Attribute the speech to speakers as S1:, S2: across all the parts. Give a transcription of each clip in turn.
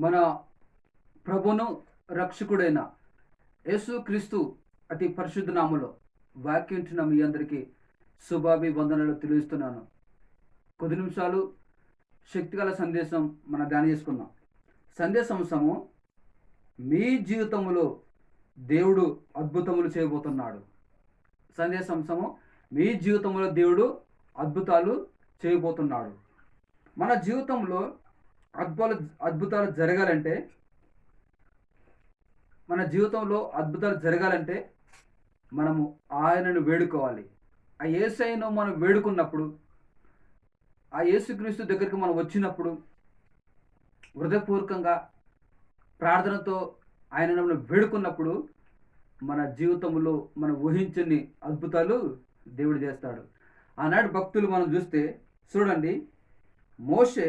S1: మన ప్రభును రక్షకుడైన యేసు క్రీస్తు అతి పరిశుద్ధ నామలో వాక్యించిన మీ అందరికీ శుభాభివందనలు తెలియజేస్తున్నాను. కొద్ది నిమిషాలు శక్తిగల సందేశం మనం ధ్యానం చేసుకుందాం. సందేశంశము మీ జీవితంలో దేవుడు అద్భుతములు చేయబోతున్నాడు. సందేశంశము మీ జీవితంలో దేవుడు అద్భుతాలు చేయబోతున్నాడు. మన జీవితంలో అద్భుతాలు అద్భుతాలు జరగాలంటే మన జీవితంలో అద్భుతాలు జరగాలంటే మనము ఆయనను వేడుకోవాలి. ఆ ఏసైను మనం వేడుకున్నప్పుడు ఆ యేసుక్రీస్తు దగ్గరికి మనం వచ్చినప్పుడు హృదయపూర్వకంగా ప్రార్థనతో ఆయనను మనం వేడుకున్నప్పుడు మన జీవితంలో మనం ఊహించని అద్భుతాలు దేవుడు చేస్తాడు. ఆనాడు భక్తులు మనం చూస్తే చూడండి మోషే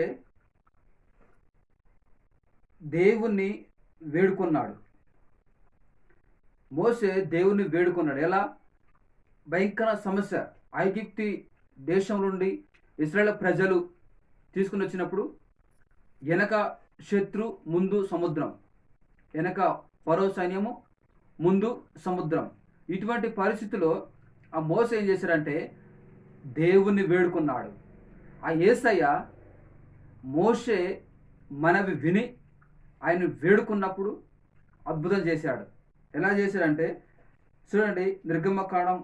S1: దేవుణ్ణి వేడుకున్నాడు. మోసే దేవుణ్ణి వేడుకున్నాడు. ఎలా? భయంకర సమస్య. ఐగిప్తి దేశం నుండి ఇస్రాయేల్ ప్రజలు తీసుకుని వచ్చినప్పుడు వెనక శత్రు ముందు సముద్రం. వెనక పరో సైన్యము ముందు సముద్రం. ఇటువంటి పరిస్థితిలో ఆ మోస ఏం చేశారంటే దేవుణ్ణి వేడుకున్నాడు. ఆ ఏసయ్య మోషే మనవి విని ఆయన వేడుకున్నప్పుడు అద్భుతం చేశాడు. ఎలా చేశాడంటే చూడండి నిర్గమకాండం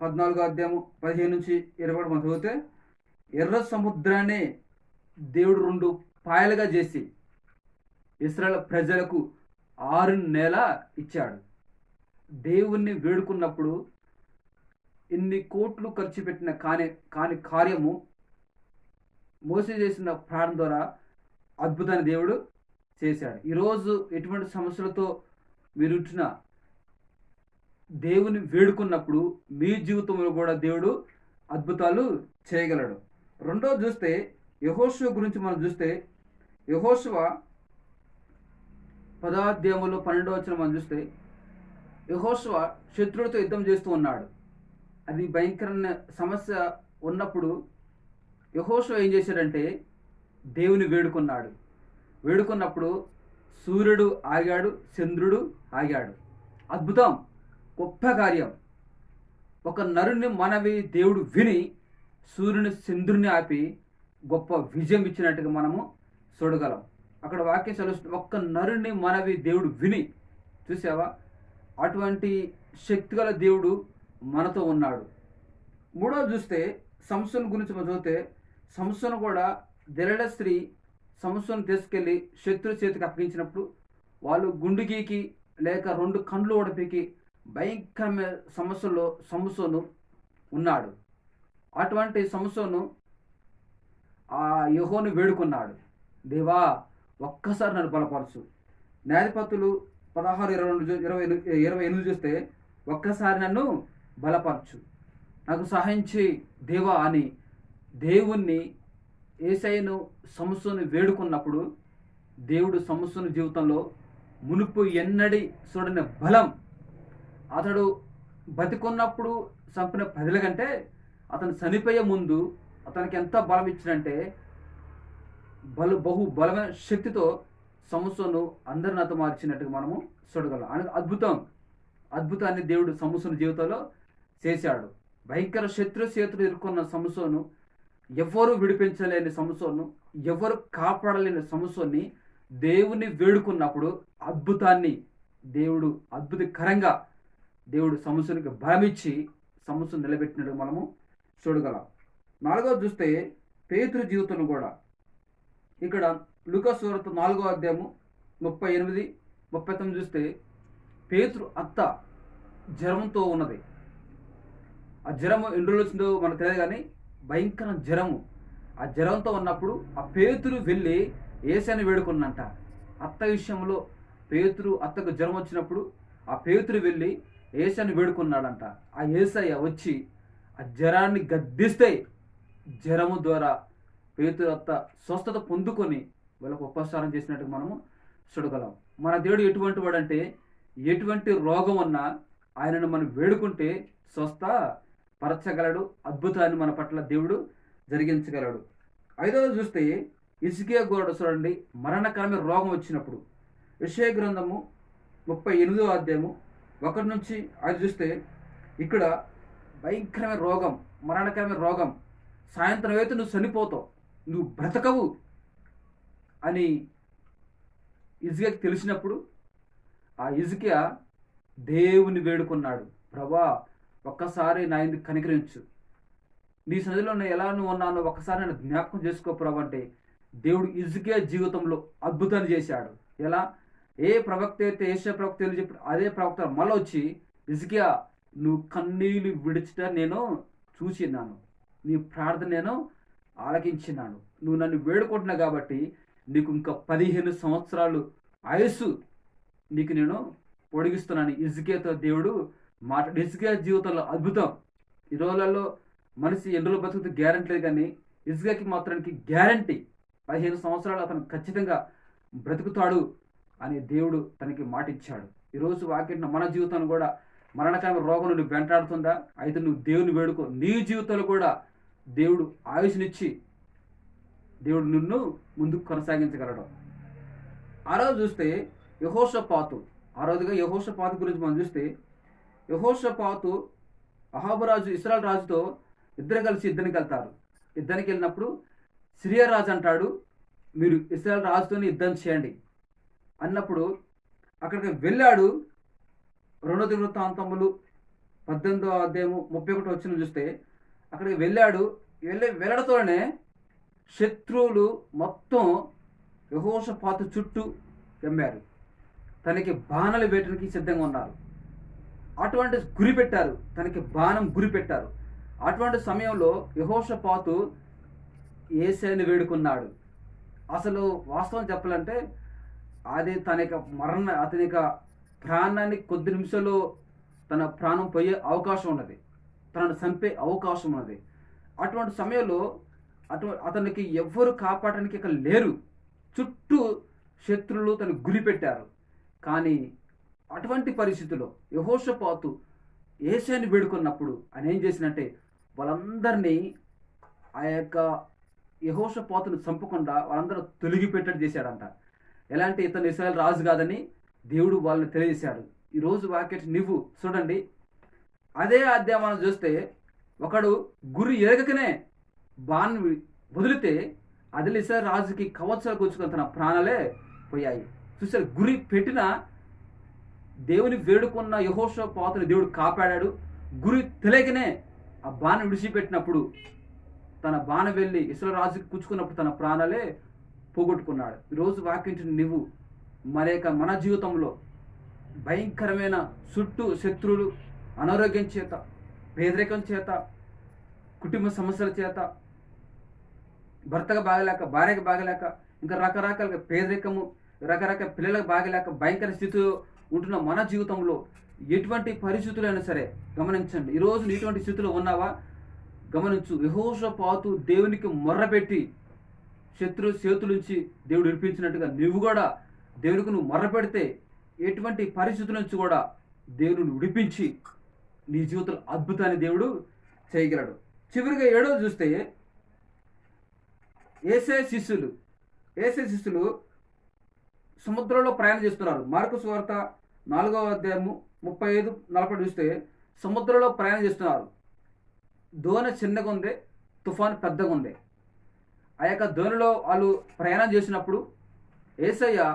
S1: పద్నాలుగో అధ్యాయం పదిహేను నుంచి ఇరవై మనం చదివితే ఎర్ర సముద్రాన్ని దేవుడు రెండు పాయలుగా చేసి ఇస్రాయల్ ప్రజలకు ఆరు నెల ఇచ్చాడు. దేవుణ్ణి వేడుకున్నప్పుడు ఇన్ని కోట్లు ఖర్చు పెట్టిన కాని కాని కార్యము మోసే చేసిన ప్రాణం ద్వారా అద్భుతాన్ని దేవుడు చేశాడు ఈరోజు ఎటువంటి సమస్యలతో మీరు దేవుని వేడుకున్నప్పుడు మీ జీవితంలో కూడా దేవుడు అద్భుతాలు చేయగలడు. రెండో చూస్తే యహోశివ గురించి మనం చూస్తే యహోశివ పదాధ్యాయంలో పన్నెండో వచ్చిన మనం చూస్తే యహోశివ శత్రువులతో యుద్ధం చేస్తూ ఉన్నాడు. అది భయంకరమైన సమస్య ఉన్నప్పుడు యహోశివ ఏం చేశాడంటే దేవుని వేడుకున్నాడు. వేడుకున్నప్పుడు సూర్యుడు ఆగాడు చంద్రుడు ఆగాడు. అద్భుతం! గొప్ప కార్యం! ఒక నరుని మనవి దేవుడు విని సూర్యుని చంద్రుని ఆపి గొప్ప విజయం ఇచ్చినట్టుగా మనము చూడగలం. అక్కడ వాక్యం చదువు ఒక్క నరుని మనవి దేవుడు విని. చూసావా? అటువంటి శక్తిగల దేవుడు మనతో ఉన్నాడు. మూడో చూస్తే సంస్థల గురించి మనం చూస్తే సంస్థను కూడా దిరడ స్త్రీ సమస్యను తీసుకెళ్ళి శత్రు చేతికి అప్పగించినప్పుడు వాళ్ళు గుండుగీకి లేక రెండు కండ్లు ఓడిపికి భయంకరమైన సమస్యలో సంస్థను ఉన్నాడు. అటువంటి సమస్యను ఆ యహోను వేడుకున్నాడు. దేవా ఒక్కసారి నన్ను బలపరచు. న్యాయపతులు పదహారు ఇరవై రెండు ఇరవై ఇరవై ఎనిమిది చూస్తే ఒక్కసారి నన్ను బలపరచు. నాకు సహాయం చేయి దేవా అని దేవుణ్ణి ఏసైను సమస్యను వేడుకున్నప్పుడు దేవుడు సమస్యను జీవితంలో మునుపు ఎన్నడి చూడని బలం. అతడు బతికున్నప్పుడు చంపిన ప్రజల కంటే అతను చనిపోయే ముందు అతనికి ఎంత బలం ఇచ్చినంటే బలు బహు బలమైన శక్తితో సమస్యను అందరిని అత మార్చినట్టుగా మనము చూడగలం. అనేది అద్భుతం. అద్భుతాన్ని దేవుడు సమస్యను జీవితంలో చేశాడు. భయంకర శత్రు చేతులు ఇరుక్కున్న సమస్యను ఎవరు విడిపించలేని సమస్యను ఎవరు కాపాడలేని సమస్యని దేవుని వేడుకున్నప్పుడు అద్భుతాన్ని దేవుడు అద్భుతకరంగా దేవుడు సమస్యనికి బలమిచ్చి సమస్యను నిలబెట్టినట్టు మనము చూడగలం. నాలుగో చూస్తే పేతురు జీవితం కూడా. ఇక్కడ లుకస్వరత నాలుగో అధ్యాయము ముప్పై ఎనిమిది ముప్పై తొమ్మిది చూస్తే పేతురు అత్త జ్వరంతో ఉన్నది. ఆ జ్వరం ఎన్ని రోజులు వచ్చిందో మనకు తెలియదు కానీ భయంకర జ్వరము ఆ జ్వరంతో ఉన్నప్పుడు ఆ పేతురు వెళ్ళి ఏసని వేడుకున్నంట. అత్త విషయంలో పేతురు అత్తకు జ్వరం వచ్చినప్పుడు ఆ పేతురు వెళ్ళి ఏసని వేడుకున్నాడంట. ఆ ఏసయ్య వచ్చి ఆ జ్వరాన్ని గద్దిస్తే జ్వరము ద్వారా పేతురు అత్త స్వస్థత పొందుకొని వాళ్ళకు ఉపసారం చేసినట్టు మనము చూడగలం. మన దేవుడు ఎటువంటి వాడంటే ఎటువంటి రోగం ఉన్నా ఆయనను మనం వేడుకుంటే స్వస్థ మరచగలడు అద్భుతాన్ని మన పట్ల దేవుడు జరిగించగలడు. ఐదవది చూస్తే ఇసుకే గోడ చూడండి మరణకరమైన రోగం వచ్చినప్పుడు. విషయ గ్రంథము ముప్పై ఎనిమిదో అధ్యాయము ఒకటి నుంచి అది చూస్తే ఇక్కడ భయంకరమైన రోగం మరణకరమైన రోగం. సాయంత్రం అయితే నువ్వు చనిపోతావు నువ్వు బ్రతకవు అని ఇజుకకి తెలిసినప్పుడు ఆ ఇజుకియా దేవుని వేడుకున్నాడు. ప్రభా ఒక్కసారి నా ఇందు కనికరించు? నీ సన్నిధిలో నేను ఎలా నువ్వు ఉన్నానో ఒక్కసారి నేను జ్ఞాపకం చేసుకో అంటే దేవుడు ఇసుకే జీవితంలో అద్భుతాన్ని చేశాడు. ఎలా? ఏ ప్రవక్త అయితే ఏషియా ప్రవక్త తెలియ చెప్పి అదే ప్రవక్త మళ్ళీ వచ్చి ఇజ్కియా నువ్వు కన్నీళ్ళు విడిచిట నేను చూసినాను నీ ప్రార్థన నేను ఆలకించినాను నువ్వు నన్ను వేడుకుంటున్నావు కాబట్టి నీకు ఇంకా పదిహేను సంవత్సరాలు ఆయుస్సు నీకు నేను పొడిగిస్తున్నాను ఇసుకేతో దేవుడు మాట ఇజ్కే జీవితంలో అద్భుతం. ఈ రోజులలో మనిషి ఎన్ని రోజులు బతుకుతూ గ్యారంటీ లేదు కానీ ఇజ్కేకి మాత్రానికి గ్యారంటీ పదిహేను సంవత్సరాలు అతను ఖచ్చితంగా బ్రతుకుతాడు అని దేవుడు తనకి మాట ఇచ్చాడు. ఈరోజు వాకిట్న మన జీవితాన్ని కూడా మరణకరమైన రోగం నువ్వు వెంటాడుతుందా? అయితే నువ్వు దేవుని వేడుకో. నీ జీవితంలో కూడా దేవుడు ఆయుష్నిచ్చి దేవుడు నిన్ను ముందుకు కొనసాగించగలడు. ఆ రోజు చూస్తే యహోషపాతు ఆ రోజుగా యహోషపాతు గురించి మనం చూస్తే యహోషపాతు అహాబురాజు ఇస్రాల్ రాజుతో ఇద్దరు కలిసి యుద్ధానికి వెళ్తారు. యుద్ధానికి వెళ్ళినప్పుడు సిరియా రాజు అంటాడు మీరు ఇస్రాయల్ రాజుతోని యుద్ధం చేయండి. అన్నప్పుడు అక్కడికి వెళ్ళాడు. రెండో వృత్తాంతములు పద్దెనిమిదో అధ్యాయము ముప్పై ఒకటి వచ్చిన చూస్తే అక్కడికి వెళ్ళాడు. వెళ్ళి వెళ్ళడంతోనే శత్రువులు మొత్తం యహోషపాతు చుట్టూ ఎమ్మారు. తనకి బాణాలు వేయడానికి సిద్ధంగా ఉన్నారు. అటువంటి గురి పెట్టారు. తనకి బాణం గురి పెట్టారు. అటువంటి సమయంలో యహోషపాతు ఏసైని వేడుకున్నాడు. అసలు వాస్తవం చెప్పాలంటే అది తన యొక్క మరణ అతని యొక్క ప్రాణాన్ని కొద్ది నిమిషాల్లో తన ప్రాణం పోయే అవకాశం ఉన్నది. తనను చంపే అవకాశం ఉన్నది. అటువంటి సమయంలో అటు అతనికి ఎవ్వరు కాపాడడానికి ఇక లేరు. చుట్టూ శత్రువులు తను గురి పెట్టారు. కానీ అటువంటి పరిస్థితుల్లో యహోషపాతు ఏషాన్ని వేడుకున్నప్పుడు ఆయన ఏం చేసినట్టే వాళ్ళందరినీ ఆ యొక్క యహోషపాతును చంపకుండా వాళ్ళందరూ తొలగిపెట్టడం చేశాడంట. ఎలాంటి ఇతను ఇస్రాయల్ రాజు కాదని దేవుడు వాళ్ళని తెలియజేశాడు. ఈరోజు వాక్యట్ నువ్వు చూడండి. అదే అధ్యాయం చూస్తే ఒకడు గురి ఎరగకనే బాణ్ వదిలితే అదిలిసే రాజుకి కవచాలు కూర్చుకొని తన ప్రాణాలే పోయాయి. చూసారు గురి పెట్టిన దేవుని వేడుకున్న యహోష పాత్రని దేవుడు కాపాడాడు. గురి తెలియకనే ఆ బాణ విడిచిపెట్టినప్పుడు తన బాణ వెళ్ళి ఇసుల రాజుకి కూర్చుకున్నప్పుడు తన ప్రాణాలే పోగొట్టుకున్నాడు. ఈరోజు వాక్యించిన నువ్వు మరేక మన జీవితంలో భయంకరమైన చుట్టూ శత్రువులు అనారోగ్యం చేత పేదరికం చేత కుటుంబ సమస్యల చేత భర్తగా బాగలేక భార్యకు బాగలేక ఇంకా రకరకాల పేదరికము రకరకాల పిల్లలకు బాగలేక భయంకర స్థితిలో ఉంటున్న మన జీవితంలో ఎటువంటి పరిస్థితులైనా సరే గమనించండి. ఈరోజు నీ ఇటువంటి స్థితిలో ఉన్నావా? గమనించు. పాతు దేవునికి మొర్రపెట్టి శత్రు చేతుల నుంచి దేవుడు విడిపించినట్టుగా నువ్వు కూడా దేవునికి నువ్వు మొర్రపెడితే ఎటువంటి పరిస్థితుల నుంచి కూడా దేవుని విడిపించి నీ జీవితంలో అద్భుతాన్ని దేవుడు చేయగలడు. చివరిగా ఏడో చూస్తే ఏసే శిష్యులు ఏసే శిష్యులు సముద్రంలో ప్రయాణం చేస్తున్నారు. మార్కు వార్త నాలుగవ అధ్యాయము ముప్పై ఐదు నలభై చూస్తే సముద్రంలో ప్రయాణం చేస్తున్నారు. దోణి చిన్నగా ఉంది తుఫాన్ పెద్దగా ఉంది. ఆ యొక్క ధోనిలో వాళ్ళు ప్రయాణం చేసినప్పుడు ఏసయ్య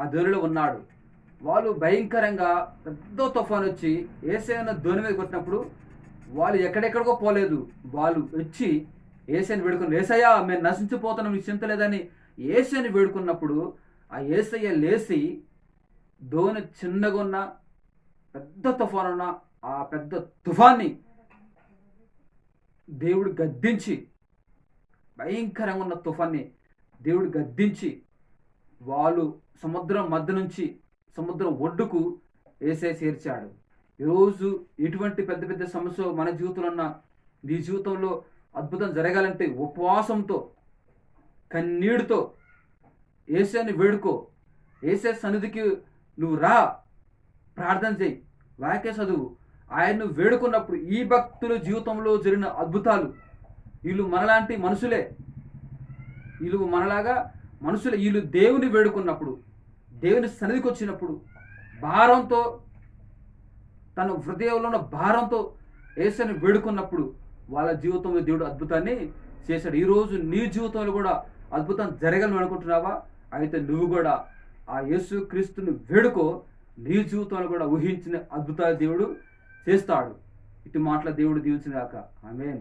S1: ఆ ధోనిలో ఉన్నాడు. వాళ్ళు భయంకరంగా పెద్ద తుఫాన్ వచ్చి ఏసైన ధోని మీద కొట్టినప్పుడు వాళ్ళు ఎక్కడెక్కడికో పోలేదు. వాళ్ళు వచ్చి ఏసైని వేడుకుని ఏసయ్య మేము నశించిపోతున్నాం మీకు చింత లేదని ఏసైని వేడుకున్నప్పుడు ఆ ఏసయ్య లేచి ధోని చిన్నగా ఉన్న పెద్ద తుఫాన్ ఉన్న ఆ పెద్ద తుఫాన్ని దేవుడు గద్దించి భయంకరంగా ఉన్న తుఫాన్ని దేవుడు గద్దించి వాళ్ళు సముద్రం మధ్య నుంచి సముద్రం ఒడ్డుకు వేసే చేర్చాడు. ఈరోజు ఎటువంటి పెద్ద పెద్ద సమస్య మన జీవితంలో ఉన్న నీ జీవితంలో అద్భుతం జరగాలంటే ఉపవాసంతో కన్నీడితో ఏసేని వేడుకో ఏసే సన్నిధికి నువ్వు రా ప్రార్థన చేయి. వాక్య చదువు. ఆయన్ను వేడుకున్నప్పుడు ఈ భక్తుల జీవితంలో జరిగిన అద్భుతాలు. వీళ్ళు మనలాంటి మనుషులే. వీళ్ళు మనలాగా మనుషులు. వీళ్ళు దేవుని వేడుకున్నప్పుడు దేవుని సన్నిధికి వచ్చినప్పుడు భారంతో తన హృదయంలో ఉన్న భారంతో ఏసని వేడుకున్నప్పుడు వాళ్ళ జీవితంలో దేవుడు అద్భుతాన్ని చేశాడు. ఈరోజు నీ జీవితంలో కూడా అద్భుతం జరగాలని అనుకుంటున్నావా? అయితే నువ్వు కూడా ఆ యేసు క్రీస్తుని వేడుకో నీ జీవితంలో కూడా ఊహించిన అద్భుతాలు దేవుడు చేస్తాడు. ఇటు మాటల దేవుడు దీవించినాక ఆమెన్.